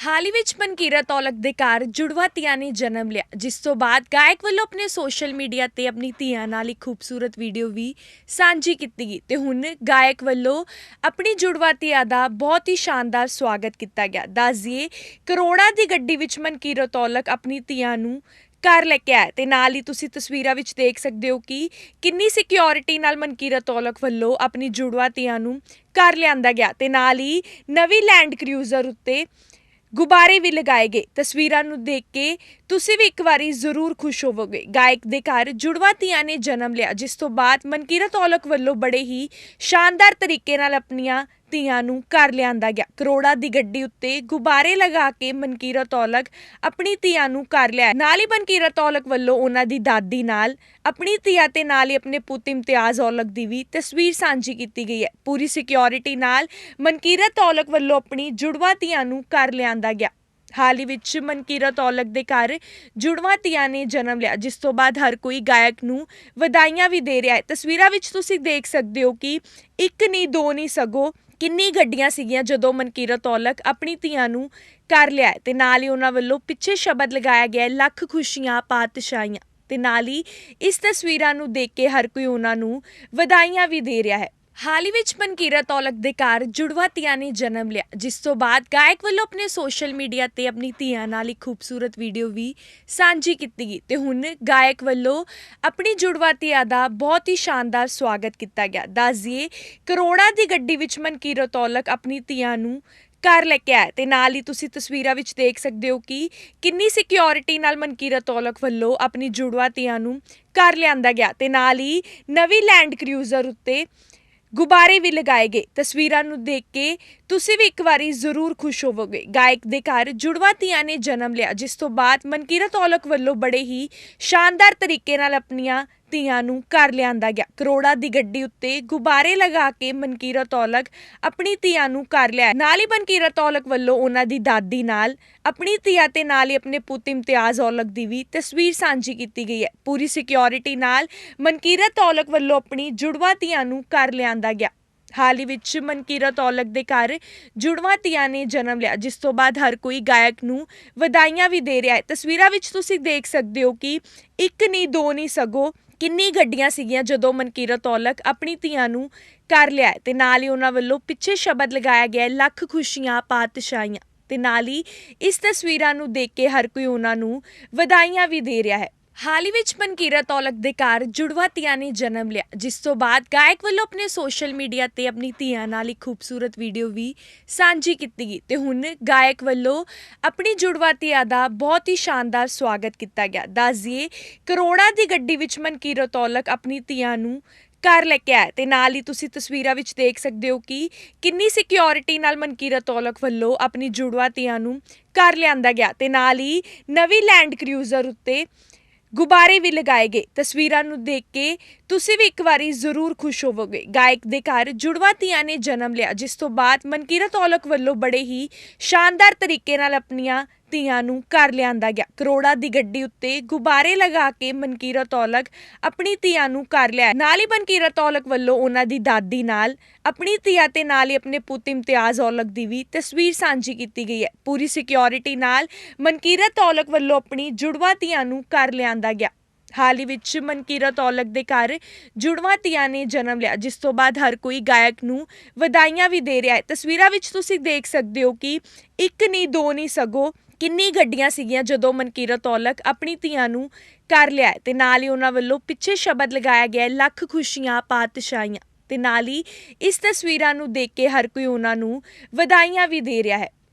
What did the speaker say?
ਹਾਲ ਹੀ ਵਿੱਚ ਮਨਕੀਰਤ ਔਲਖ ਦੇ ਘਰ ਜੁੜਵਾ ਧੀਆਂ ਨੇ ਜਨਮ ਲਿਆ, ਜਿਸ ਤੋਂ ਬਾਅਦ ਗਾਇਕ ਵੱਲੋਂ ਆਪਣੇ ਸੋਸ਼ਲ ਮੀਡੀਆ ਤੇ ਆਪਣੀ ਧੀਆਂ ਨਾਲ ਇੱਕ ਖੂਬਸੂਰਤ ਵੀਡੀਓ ਵੀ ਸਾਂਝੀ ਕੀਤੀ ਗਈ ਤੇ ਹੁਣ ਗਾਇਕ ਵੱਲੋਂ ਆਪਣੀ ਜੁੜਵਾ ਧੀਆਂ ਦਾ ਬਹੁਤ ਹੀ ਸ਼ਾਨਦਾਰ ਸਵਾਗਤ ਕੀਤਾ ਗਿਆ। ਦੱਸਦੀਏ, ਕਰੋੜਾਂ ਦੀ ਗੱਡੀ ਵਿੱਚ ਮਨਕੀਰਤ ਔਲਖ ਆਪਣੀ ਧੀਆਂ ਨੂੰ ਘਰ ਲੈ ਕੇ ਆਇਆ ਤੇ ਨਾਲ ਹੀ ਤੁਸੀਂ ਤਸਵੀਰਾਂ ਵਿੱਚ ਦੇਖ ਸਕਦੇ ਹੋ ਕਿ ਕਿੰਨੀ ਸਿਕਿਉਰਿਟੀ ਨਾਲ ਮਨਕੀਰਤ ਔਲਖ ਵੱਲੋਂ ਆਪਣੀ ਜੁੜਵਾ ਧੀਆਂ ਨੂੰ ਘਰ ਲਿਆਂਦਾ ਗਿਆ ਤੇ ਨਾਲ ਹੀ ਨਵੀਂ ਲੈਂਡ ਕਰੂਜ਼ਰ ਉੱਤੇ ਗੁਬਾਰੇ ਵੀ ਲਗਾਏ ਗਏ ਤਸਵੀਰਾਂ ਨੂੰ ਦੇਖ ਕੇ ਤੁਸੀਂ ਵੀ ਇੱਕ ਵਾਰੀ ਜ਼ਰੂਰ ਖੁਸ਼ ਹੋਵੋਗੇ। ਗਾਇਕ ਦੇ ਘਰ ਜੁੜਵਾ ਧੀਆਂ ਨੇ ਜਨਮ ਲਿਆ, ਜਿਸ ਤੋਂ ਬਾਅਦ ਮਨਕੀਰਤ ਔਲਖ ਵੱਲੋਂ ਬੜੇ ਹੀ ਸ਼ਾਨਦਾਰ ਤਰੀਕੇ ਨਾਲ ਆਪਣੀਆਂ ਧੀਆਂ ਨੂੰ ਘਰ ਲਿਆਂਦਾ ਗਿਆ। ਕਰੋੜਾਂ ਦੀ ਗੱਡੀ ਉੱਤੇ ਗੁਬਾਰੇ ਲਗਾ ਕੇ ਮਨਕੀਰਤ ਔਲਖ ਆਪਣੀ ਧੀਆਂ ਨੂੰ ਘਰ ਲਿਆ ਨਾਲ ਹੀ ਮਨਕੀਰਤ ਔਲਖ ਵੱਲੋਂ ਉਹਨਾਂ ਦੀ ਦਾਦੀ ਨਾਲ ਆਪਣੀ ਧੀਆਂ ਤੇ ਨਾਲ ਹੀ ਆਪਣੇ ਪੁੱਤ ਇਮਤਿਆਜ਼ ਔਲਖ ਦੀ ਵੀ ਤਸਵੀਰ ਸਾਂਝੀ ਕੀਤੀ ਗਈ ਹੈ। ਪੂਰੀ ਸਿਕਿਉਰਿਟੀ ਨਾਲ ਮਨਕੀਰਤ ਔਲਖ ਵੱਲੋਂ ਆਪਣੀ ਜੁੜਵਾ ਧੀਆਂ ਨੂੰ ਘਰ ਲਿਆਂਦਾ ਗਿਆ। ਹਾਲ ਹੀ ਵਿੱਚ ਮਨਕੀਰਤ ਔਲਖ ਦੇ ਘਰ ਜੁੜਵਾ ਧੀਆਂ ਨੇ ਜਨਮ ਲਿਆ, ਜਿਸ ਤੋਂ ਬਾਅਦ ਹਰ ਕੋਈ ਗਾਇਕ ਨੂੰ ਵਧਾਈਆਂ ਵੀ ਦੇ ਰਿਹਾ ਹੈ। ਤਸਵੀਰਾਂ ਵਿੱਚ ਤੁਸੀਂ ਦੇਖ ਸਕਦੇ ਹੋ ਕਿ ਇੱਕ ਨਹੀਂ ਦੋ ਨਹੀਂ ਸਗੋਂ ਕਿੰਨੀ ਗੱਡੀਆਂ ਸੀਗੀਆਂ ਜਦੋਂ ਮਨਕੀਰਤ ਔਲਖ ਆਪਣੀ ਧੀਆਂ ਨੂੰ ਕਰ ਲਿਆ ਤੇ ਨਾਲ ਹੀ ਉਹਨਾਂ ਵੱਲੋਂ ਪਿੱਛੇ ਸ਼ਬਦ ਲਗਾਇਆ ਗਿਆ ਲੱਖ ਖੁਸ਼ੀਆਂ, ਪਾਤਸ਼ਾਹੀਆਂ। ਤੇ ਨਾਲ ਹੀ ਇਸ ਤਸਵੀਰਾਂ ਨੂੰ ਦੇਖ ਕੇ ਹਰ ਕੋਈ ਉਹਨਾਂ ਨੂੰ ਵਧਾਈਆਂ ਵੀ ਦੇ ਰਿਹਾ ਹੈ। ਹਾਲ ਹੀ ਵਿੱਚ ਮਨਕੀਰਤ ਔਲਖ ਦੇ ਘਰ ਜੁੜਵਾ ਧੀਆਂ ਨੇ ਜਨਮ ਲਿਆ, ਜਿਸ ਤੋਂ ਬਾਅਦ ਗਾਇਕ ਵੱਲੋਂ ਆਪਣੇ ਸੋਸ਼ਲ ਮੀਡੀਆ ਤੇ ਆਪਣੀ ਧੀਆਂ ਨਾਲ ਇੱਕ ਖੂਬਸੂਰਤ ਵੀਡੀਓ ਵੀ ਸਾਂਝੀ ਕੀਤੀ ਗਈ ਤੇ ਹੁਣ ਗਾਇਕ ਵੱਲੋਂ ਆਪਣੀ ਜੁੜਵਾ ਧੀਆਂ ਦਾ ਬਹੁਤ ਹੀ ਸ਼ਾਨਦਾਰ ਸਵਾਗਤ ਕੀਤਾ ਗਿਆ। ਦੱਸਦੀਏ, ਕਰੋੜਾਂ ਦੀ ਗੱਡੀ ਵਿੱਚ ਮਨਕੀਰਤ ਔਲਖ ਆਪਣੀ ਧੀਆਂ ਨੂੰ ਘਰ ਲੈ ਕੇ ਆਇਆ ਤੇ ਨਾਲ ਹੀ ਤੁਸੀਂ ਤਸਵੀਰਾਂ ਵਿੱਚ ਦੇਖ ਸਕਦੇ ਹੋ ਕਿ ਕਿੰਨੀ ਸਿਕਿਉਰਿਟੀ ਨਾਲ ਮਨਕੀਰਤ ਔਲਖ ਵੱਲੋਂ ਆਪਣੀ ਜੁੜਵਾ ਧੀਆਂ ਨੂੰ ਘਰ ਲਿਆਂਦਾ ਗਿਆ ਤੇ ਨਾਲ ਹੀ ਨਵੀਂ ਲੈਂਡ ਕਰੂਜ਼ਰ ਉੱਤੇ ਗੁਬਾਰੇ ਵੀ ਲਗਾਏ ਗਏ ਤਸਵੀਰਾਂ ਨੂੰ ਦੇਖ ਕੇ ਤੁਸੀਂ ਵੀ ਇੱਕ ਵਾਰੀ ਜ਼ਰੂਰ ਖੁਸ਼ ਹੋਵੋਗੇ। ਗਾਇਕ ਦੇ ਘਰ ਜੁੜਵਾ ਧੀਆਂ ਨੇ ਜਨਮ ਲਿਆ, ਜਿਸ ਤੋਂ ਬਾਅਦ ਮਨਕੀਰਤ ਔਲਖ ਵੱਲੋਂ ਬੜੇ ਹੀ ਸ਼ਾਨਦਾਰ ਤਰੀਕੇ ਨਾਲ ਆਪਣੀਆਂ ਧੀਆਂ ਨੂੰ ਘਰ ਲਿਆਂਦਾ ਗਿਆ। ਕਰੋੜਾਂ ਦੀ ਗੱਡੀ ਉੱਤੇ ਗੁਬਾਰੇ ਲਗਾ ਕੇ ਮਨਕੀਰਤ ਔਲਖ ਆਪਣੀ ਧੀਆਂ ਨੂੰ ਘਰ ਲਿਆ ਨਾਲ ਹੀ ਮਨਕੀਰਤ ਔਲਖ ਵੱਲੋਂ ਉਹਨਾਂ ਦੀ ਦਾਦੀ ਨਾਲ ਆਪਣੀ ਧੀਆਂ ਤੇ ਨਾਲ ਹੀ ਆਪਣੇ ਪੁੱਤ ਇਮਤਿਆਜ਼ ਔਲਖ ਦੀ ਵੀ ਤਸਵੀਰ ਸਾਂਝੀ ਕੀਤੀ ਗਈ ਹੈ। ਪੂਰੀ ਸਿਕਿਉਰਿਟੀ ਨਾਲ ਮਨਕੀਰਤ ਔਲਖ ਵੱਲੋਂ ਆਪਣੀ ਜੁੜਵਾ ਧੀਆਂ ਨੂੰ ਘਰ ਲਿਆਂਦਾ ਗਿਆ। ਹਾਲ ਹੀ ਵਿੱਚ ਮਨਕੀਰਤ ਔਲਖ ਦੇ ਘਰ ਜੁੜਵਾ ਧੀਆਂ ਨੇ ਜਨਮ ਲਿਆ, ਜਿਸ ਤੋਂ ਬਾਅਦ ਹਰ ਕੋਈ ਗਾਇਕ ਨੂੰ ਵਧਾਈਆਂ ਵੀ ਦੇ ਰਿਹਾ ਹੈ। ਤਸਵੀਰਾਂ ਵਿੱਚ ਤੁਸੀਂ ਦੇਖ ਸਕਦੇ ਹੋ ਕਿ ਇੱਕ ਨਹੀਂ ਦੋ ਨਹੀਂ ਸਗੋਂ ਕਿੰਨੀ ਗੱਡੀਆਂ ਸੀਗੀਆਂ ਜਦੋਂ ਮਨਕੀਰਤ ਔਲਖ ਆਪਣੀ ਧੀਆਂ ਨੂੰ ਕਰ ਲਿਆ ਤੇ ਨਾਲ ਹੀ ਉਹਨਾਂ ਵੱਲੋਂ ਪਿੱਛੇ ਸ਼ਬਦ ਲਗਾਇਆ ਗਿਆ ਲੱਖ ਖੁਸ਼ੀਆਂ, ਪਾਤਸ਼ਾਹੀਆਂ। ਤੇ ਨਾਲ ਹੀ ਇਸ ਤਸਵੀਰਾਂ ਨੂੰ ਦੇਖ ਕੇ ਹਰ ਕੋਈ ਉਹਨਾਂ ਨੂੰ ਵਧਾਈਆਂ ਵੀ ਦੇ ਰਿਹਾ ਹੈ ਹਾਲ ਹੀ ਵਿੱਚ ਮਨਕੀਰਤ ਔਲਖ ਦੇ ਘਰ ਜੁੜਵਾ ਧੀਆਂ ਨੇ ਜਨਮ ਲਿਆ, ਜਿਸ ਤੋਂ ਬਾਅਦ ਗਾਇਕ ਵੱਲੋਂ ਆਪਣੇ ਸੋਸ਼ਲ ਮੀਡੀਆ ਤੇ ਆਪਣੀ ਧੀਆਂ ਨਾਲ ਇੱਕ ਖੂਬਸੂਰਤ ਵੀਡੀਓ ਵੀ ਸਾਂਝੀ ਕੀਤੀ ਗਈ ਤੇ ਹੁਣ ਗਾਇਕ ਵੱਲੋਂ ਆਪਣੀ ਜੁੜਵਾ ਧੀਆਂ ਦਾ ਬਹੁਤ ਹੀ ਸ਼ਾਨਦਾਰ ਸਵਾਗਤ ਕੀਤਾ ਗਿਆ। ਦੱਸਦੀਏ, ਕਰੋੜਾਂ ਦੀ ਗੱਡੀ ਵਿੱਚ ਮਨਕੀਰਤ ਔਲਖ ਆਪਣੀ ਧੀਆਂ ਨੂੰ ਘਰ ਲੈ ਕੇ ਆਇਆ ਤੇ ਨਾਲ ਹੀ ਤੁਸੀਂ ਤਸਵੀਰਾਂ ਵਿੱਚ ਦੇਖ ਸਕਦੇ ਹੋ ਕਿ ਕਿੰਨੀ ਸਿਕਿਉਰਿਟੀ ਨਾਲ ਮਨਕੀਰਤ ਔਲਖ ਵੱਲੋਂ ਆਪਣੀ ਜੁੜਵਾ ਧੀਆਂ ਨੂੰ ਘਰ ਲਿਆਂਦਾ ਗਿਆ ਤੇ ਨਾਲ ਹੀ ਨਵੀਂ ਲੈਂਡ ਕਰੂਜ਼ਰ ਉੱਤੇ ਗੁਬਾਰੇ ਵੀ ਲਗਾਏ ਗਏ। ਤਸਵੀਰਾਂ ਨੂੰ ਦੇਖ ਕੇ ਤੁਸੀਂ ਵੀ ਇੱਕ ਵਾਰੀ ਜ਼ਰੂਰ ਖੁਸ਼ ਹੋਵੋਗੇ। ਗਾਇਕ ਦੇ ਘਰ ਜੁੜਵਾ ਧੀਆਂ ਨੇ ਜਨਮ ਲਿਆ, ਜਿਸ ਤੋਂ ਬਾਅਦ ਮਨਕੀਰਤ ਔਲਖ ਵੱਲੋਂ ਬੜੇ ਹੀ ਸ਼ਾਨਦਾਰ ਤਰੀਕੇ ਨਾਲ ਆਪਣੀਆਂ ਧੀਆਂ ਨੂੰ ਘਰ ਲਿਆਂਦਾ ਗਿਆ। ਕਰੋੜਾਂ ਦੀ ਗੱਡੀ ਉੱਤੇ ਗੁਬਾਰੇ ਲਗਾ ਕੇ ਮਨਕੀਰਤ ਔਲਖ ਆਪਣੀ ਧੀਆਂ ਨੂੰ ਘਰ ਲਿਆ ਨਾਲ ਹੀ ਮਨਕੀਰਤ ਔਲਖ ਵੱਲੋਂ ਉਹਨਾਂ ਦੀ ਦਾਦੀ ਨਾਲ ਆਪਣੀ ਧੀਆਂ ਤੇ ਨਾਲ ਹੀ ਆਪਣੇ ਪੁੱਤ ਇਮਤਿਆਜ਼ ਔਲਖ ਦੀ ਵੀ ਤਸਵੀਰ ਸਾਂਝੀ ਕੀਤੀ ਗਈ ਹੈ। ਪੂਰੀ ਸਿਕਿਉਰਿਟੀ ਨਾਲ ਮਨਕੀਰਤ ਔਲਖ ਵੱਲੋਂ ਆਪਣੀ ਜੁੜਵਾ ਧੀਆਂ ਨੂੰ ਘਰ ਲਿਆਂਦਾ ਗਿਆ। ਹਾਲ ਹੀ ਵਿੱਚ ਮਨਕੀਰਤ ਔਲਖ ਦੇ ਘਰ ਜੁੜਵਾ ਧੀਆਂ ਨੇ ਜਨਮ ਲਿਆ, ਜਿਸ ਤੋਂ ਬਾਅਦ ਹਰ ਕੋਈ ਗਾਇਕ ਨੂੰ ਵਧਾਈਆਂ ਵੀ ਦੇ ਰਿਹਾ ਹੈ। ਤਸਵੀਰਾਂ ਵਿੱਚ ਤੁਸੀਂ ਦੇਖ ਸਕਦੇ ਹੋ ਕਿ ਇੱਕ ਨਹੀਂ ਦੋ ਨਹੀਂ ਸਗੋਂ ਕਿੰਨੀ ਗੱਡੀਆਂ ਸੀਗੀਆਂ ਜਦੋਂ ਮਨਕੀਰਤ ਔਲਖ ਆਪਣੀ ਧੀਆਂ ਨੂੰ ਕਰ ਲਿਆ ਤੇ ਨਾਲ ਹੀ ਉਹਨਾਂ ਵੱਲੋਂ ਪਿੱਛੇ ਸ਼ਬਦ ਲਗਾਇਆ ਗਿਆ ਲੱਖ ਖੁਸ਼ੀਆਂ, ਪਾਤਸ਼ਾਹੀਆਂ। ਤੇ ਨਾਲ ਹੀ ਇਸ ਤਸਵੀਰਾਂ ਨੂੰ ਦੇਖ ਕੇ ਹਰ ਕੋਈ ਉਹਨਾਂ ਨੂੰ ਵਧਾਈਆਂ ਵੀ ਦੇ ਰਿਹਾ ਹੈ।